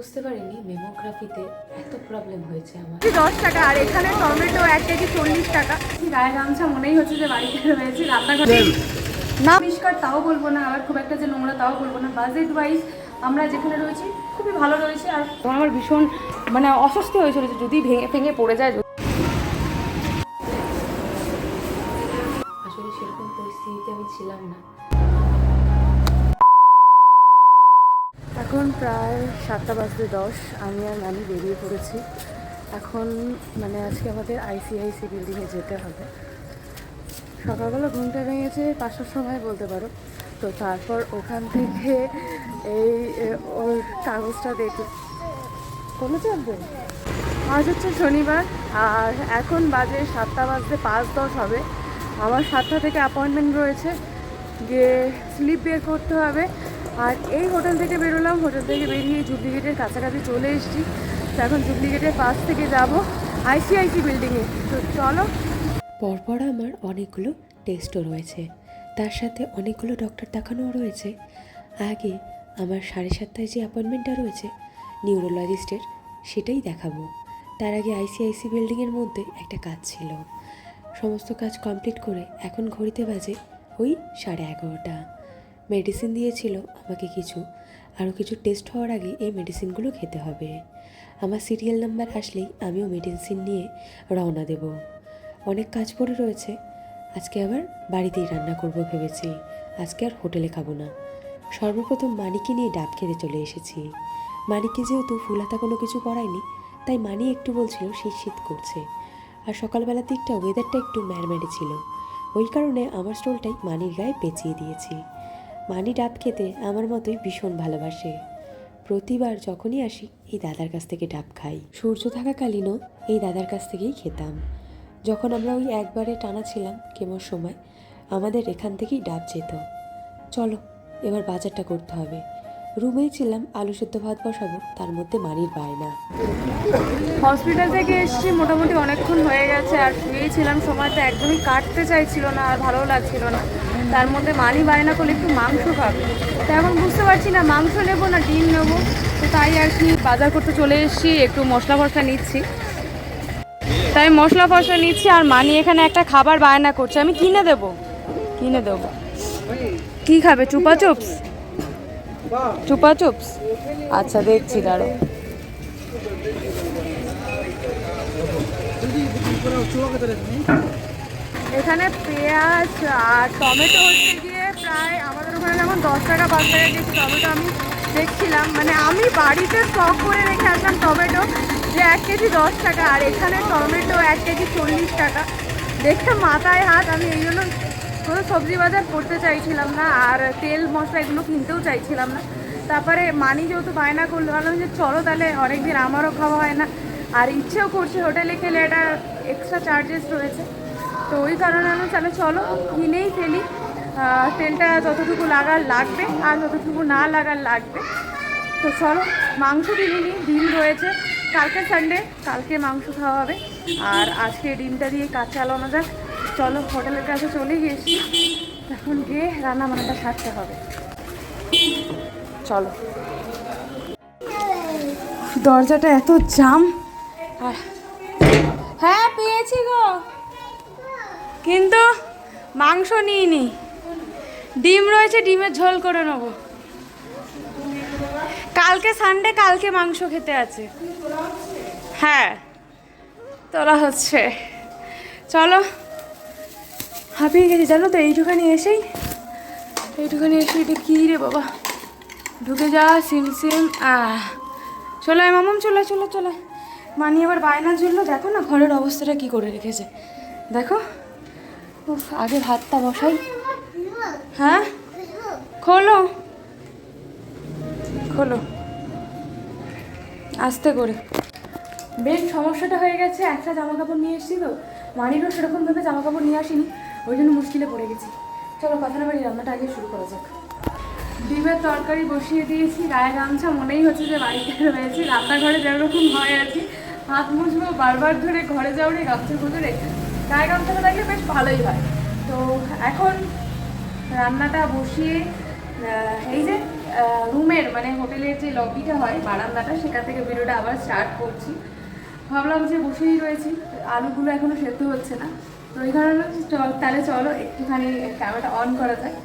বুঝতে পারিনি মেমোগ্রাফিতে এত প্রবলেম হয়েছে আমার। দশ টাকা আর এখানে টমেটো এক কেজি চল্লিশ টাকা। গায়ে গামছা মনেই হচ্ছে যে বাড়িতে রয়েছে রান্নাঘরে। না পরিষ্কার তাও বলব না আবার খুব একটা যে নোংরা তাও বলব না। বাজেট ওয়াইজ আমরা যেখানে রয়েছি খুবই ভালো রয়েছে আর আমার ভীষণ মানে অস্বস্তি হয়েছিল যে যদি ভেঙে ভেঙে পড়ে যায়। আসলে সেরকম পরিস্থিতিতে আমি ছিলাম না। এখন প্রায় সাতটা বাজতে দশ। আমি আর নানি বেরিয়ে পড়েছি। এখন মানে আজকে আমাদের আইসিআইসি বিল্ডিংয়ে যেতে হবে। সকালবেলা ঘুমটা ভেঙেছে, পাঁচটার সময় বলতে পারো। তো তারপর ওখান থেকে এই ওর কাগজটা দেখে কোনো চাপবে আজ হচ্ছে শনিবার, আর এখন বাজে সাতটা বাজতে পাঁচ দশ হবে। আমার সাতটা থেকে অ্যাপয়েন্টমেন্ট রয়েছে। গিয়ে স্লিপ বের করতে হবে। আর এই হোটেল থেকে বেরোলাম, হোটেল থেকে বেরিয়ে জুবলি কাছাকাছি চলে এসেছি। তো এখন জুবলি পাশ থেকে যাব আইসিআইসি বিল্ডিংয়ে তো চলো। পরপর আমার অনেকগুলো টেস্টও রয়েছে। তার সাথে অনেকগুলো ডক্টর দেখানোও রয়েছে। আগে আমার সাড়ে সাতটায় যে অ্যাপয়েন্টমেন্টটা রয়েছে নিউরোলজিস্টের সেটাই দেখাবো। তার আগে আইসিআইসি বিল্ডিংয়ের মধ্যে একটা কাজ ছিল। সমস্ত কাজ কমপ্লিট করে এখন ঘড়িতে বাজে ওই সাড়ে এগারোটা। মেডিসিন দিয়েছিল আমাকে কিছু। আরও কিছু টেস্ট হওয়ার আগে এই মেডিসিনগুলো খেতে হবে। আমার সিরিয়াল নাম্বার আসলেই আমিও মেডিসিন নিয়ে রওনা দেব। অনেক কাজ পড়ে রয়েছে। আজকে আবার বাড়িতেই রান্না করব ভেবেছি। আজকে আর হোটেলে খাব না। সর্বপ্রথম মানিকে নিয়ে ডাব খেতে চলে এসেছি। মানিককে যেহেতু ফুলাতা কোনো কিছু পড়ায়নি, তাই মানি একটু বলছিল শীত শীত করছে। আর সকালবেলার দিকটা ওয়েদারটা একটু ম্যারম্যারে ছিল। ওই কারণে আমার স্টোলটাই মানির গায়ে পেঁচিয়ে দিয়েছি। মানি ডাব খেতে আমার মতোই ভীষণ ভালোবাসে। প্রতিবার যখনই আসি, এই দাদার কাছ থেকে ডাব খাই। সূর্য থাকাকালীনও এই দাদার কাছ থেকেই খেতাম। যখন আমরা ওই একবারে টানা ছিলাম কেমন সময়, আমাদের এখান থেকেই ডাব যেত। চলো, এবার বাজারটা করতে হবে। রুমেই ছিলাম, আলু সেদ্ধ ভাত বসাবো, তার মধ্যে মানির বায়না। হসপিটাল থেকে এসেছি, মোটামুটি অনেকক্ষণ হয়ে গেছে, আর শুয়েই ছিলাম, সময়টা একদমই কাটতে চাইছিল না, আর ভালোও লাগছিল না। তার মধ্যে মানি বায়না করলে একটু মাংস খাবে। তো এখন বুঝতে পারছি না, মাংস নেব না ডিম নেব? তো তাই আর কি বাজার করতে চলে এসেছি, একটু মশলা ফসলা নিচ্ছি। তাই মশলা ফসলা নিচ্ছি আর মানি এখানে একটা খাবার বায়না করছে। আমি কিনে দেবো কিনে দেবো। কি খাবে, চুপা চুপস? চুপা চুপস? আচ্ছা দেখছি দাঁড়ো এখানে পেঁয়াজ আর টমেটো হচ্ছে গিয়ে প্রায় আমাদের ওখানে যেমন দশ টাকা, পাঁচ টাকা কেজি টমেটো আমি দেখছিলাম। মানে আমি বাড়িতে স্টক করে রেখে আসলাম টমেটো যে এক কেজি দশ টাকা আর এখানে টমেটো এক কেজি চল্লিশ টাকা। দেখতে মাথায় হাত, আমি এই জন্য কোনো সবজি বাজার করতে চাইছিলাম না আর তেল মশলা এগুলো কিনতেও চাইছিলাম না। তারপরে মানি যেহেতু বায়না করল, ভাবলাম যে চলো তাহলে অনেকদিন আমারও খাওয়া হয় না। আর ইচ্ছেও করছে হোটেলে খেলে, এটা এক্সট্রা চার্জেস রয়েছে। তো ওই কারণে আমি তাহলে চলো কিনেই ফেলি। তেলটা যতটুকু লাগার লাগবে, আর যতটুকু না লাগার লাগবে। তো চলো, মাংস কিনে নিই, ডিম রয়েছে। কালকে সানডে কালকে মাংস খাওয়া হবে। আর আজকে ডিমটা দিয়ে কাজ চালানো যাক। চলো, হোটেলের কাছে চলে গেছি এখন গিয়ে রান্না বান্নাটা সারতে হবে। চলো। দরজাটা এত জাম। আর হ্যাঁ পেয়েছি গো। কিন্তু মাংস নিইনি। ডিম রয়েছে, ডিমের ঝোল করে নেব। কালকে সানডে কালকে মাংস খেতে আছে। হ্যাঁ তোলা হচ্ছে। চলো, হাঁপিয়ে গেছি, জানো তো, এইটুখানি এসেই, এইটুখানি এসে এটা কী রে বাবা। ঢুকে যা, সিম সিম চলে মামাম চলে চলে চলে মানি আবার বায়না ঝুললো, দেখো না ঘরের অবস্থাটা কি করে রেখেছে। দেখো আগে ভাতটা বসাই। হ্যাঁ? খোলো। খোলো। আস্তে করে। বেশ, সমস্যাটা হয়ে গেছে, একটা জামা কাপড় নিয়ে এসেছি তো। মানিরও সেরকমভাবে জামা কাপড় নিয়ে আসিনি, ওই জন্য মুশকিলে পড়ে গেছি। চলো, কথা না বাড়ি রান্নাটা আগে শুরু করা যাক। ডিমের তরকারি বসিয়ে দিয়েছি, গায়ে গামছা, মনেই হচ্ছে যে বাড়িতে রয়েছি। রান্নাঘরে যেরকম হয় আর কি। হাত মুছবো, বারবার ধরে ঘরে যাও রে গামছা খুঁজে রেখে গায়ে গামছাটা থাকলে বেশ ভালোই হয়। তো এখন রান্নাটা বসিয়ে এই যে রুমের মানে হোটেলের যে লবিটা হয় বারান্দাটা, সেখান থেকে ভিডিওটা আবার স্টার্ট করছি। ভাবলাম যে বসেই রয়েছি, আলুগুলো এখনও সেদ্ধ হচ্ছে না। তো ওই কারণে তাহলে চলো, একটুখানি ক্যামেরাটা অন করা যায়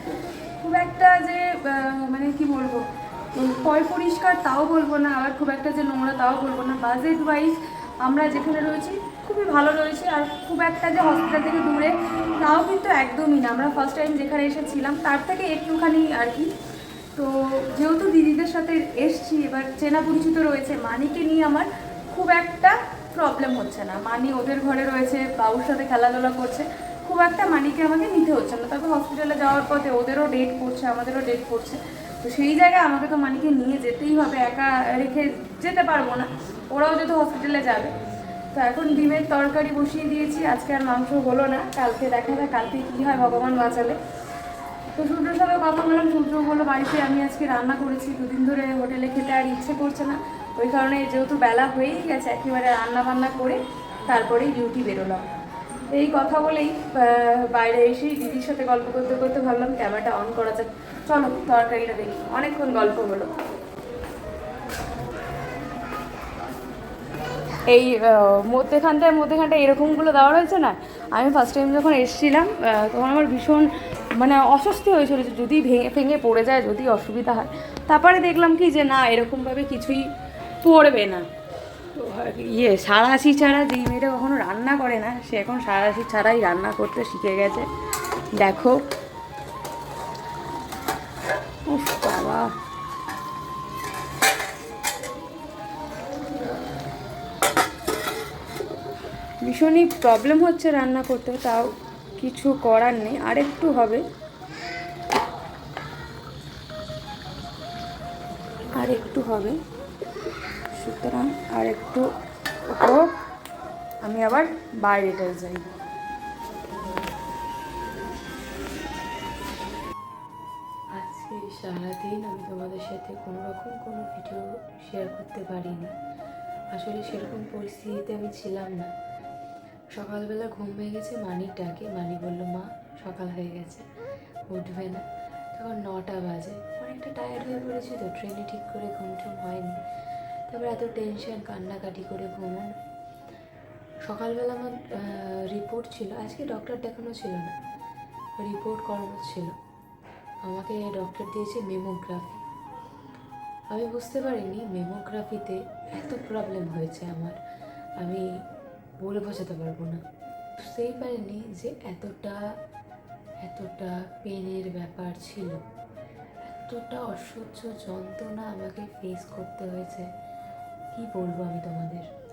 খুব একটা যে মানে কি বলব, পয় পরিষ্কার তাও বলব না, আবার খুব একটা যে নোংরা তাও বলব না। বাজেট ওয়াইজ আমরা যেখানে রয়েছি, খুবই ভালো রয়েছে আর খুব একটা যে হসপিটাল থেকে দূরে, তাও কিন্তু একদমই না। আমরা ফার্স্ট টাইম যেখানে এসেছিলাম, তার থেকে একটুখানি আর কি। তো যেহেতু দিদিদের সাথে এসছি, এবার চেনা পরিচিত রয়েছে, মানিকে নিয়ে আমার খুব একটা প্রবলেম হচ্ছে না। মানি ওদের ঘরে রয়েছে, বাবুর সাথে খেলাধুলা করছে। খুব একটা মানিকে আমাকে নিতে হচ্ছে না। তবে হসপিটালে যাওয়ার পথে ওদেরও ডেট পড়ছে, আমাদেরও ডেট পড়ছে। তো সেই জায়গায় আমাকে তো মানিকে নিয়ে যেতেই হবে, একা রেখে যেতে পারব না। ওরাও যেহেতু হসপিটালে যাবে। তো এখন ডিমের তরকারি বসিয়ে দিয়েছি, আজকে আর মাংস হলো না, কালকে দেখা যায় কালকে কী হয় ভগবান বাঁচালে। তো সূর্যর সাথে কথা বললাম, সূর্য বলল, বাড়িতে আমি আজকে রান্না করেছি, দুদিন ধরে হোটেলে খেতে আর ইচ্ছে করছে না। ওই কারণে যেহেতু বেলা হয়েই গেছে, একেবারে রান্না বান্না করে তারপরেই ডিউটি বেরোলাম। এই কথা বলেই বাইরে এসেই দিদির সাথে গল্প করতে করতে ভাবলাম ক্যামেরাটা অন করা যাক। চলো, তরকারিটা দেখি। অনেকক্ষণ গল্প হলো। এই মধ্যেখানটায় মধ্যেখানটায় এরকমগুলো দেওয়া রয়েছে না? আমি ফার্স্ট টাইম যখন এসেছিলাম তখন আমার ভীষণ মানে অস্বস্তি হয়েছিল যে যদি ভেঙে ভেঙে পড়ে যায়, যদি অসুবিধা হয়। তারপরে দেখলাম কি যে না, এরকমভাবে কিছুই পড়বে না। ইয়ে সারাশি ছাড়া যেই মেয়েটা কখনো রান্না করে না, সে এখন সারাশি ছাড়াই রান্না করতে শিখে গেছে। দেখো। বাবা। ভীষণই প্রবলেম হচ্ছে রান্না করতে, তাও কিছু করার নেই। আর একটু হবে। আর একটু হবে। সুতরাং আর একটু হোক আমি আবার বাইরেটায় যাই। আজকে সারাদিন আমি তোমাদের সাথে কোনো রকম কোনো ভিডিও শেয়ার করতে পারিনি। আসলে সেরকম পরিস্থিতিতে আমি ছিলাম না। সকালবেলা ঘুম হয়ে গেছে মানি ডাকে। মানি বলল, মা, সকাল হয়ে গেছে, উঠবে না। তখন নটা বাজে। অনেকটা টায়ার্ড হয়ে পড়েছি তো ট্রেনে ঠিক করে ঘুম টুম হয়নি। তারপর এত টেনশন কান্নাকাটি করে ঘুমন। সকালবেলা আমার রিপোর্ট ছিল। আজকে ডক্টর দেখানো ছিল না। রিপোর্ট করানো ছিল। আমাকে ডক্টর দিয়েছে মেমোগ্রাফি আমি বুঝতে পারিনি মেমোগ্রাফিতে এত প্রবলেম হয়েছে আমার। আমি বলে বোঝাতে পারব না। বুঝতেই পারিনি যে এতটা এতটা পেনের ব্যাপার ছিল। এতটা অসহ্য যন্ত্রণা আমাকে ফেস করতে হয়েছে। কি বলব আমি তোমাদের?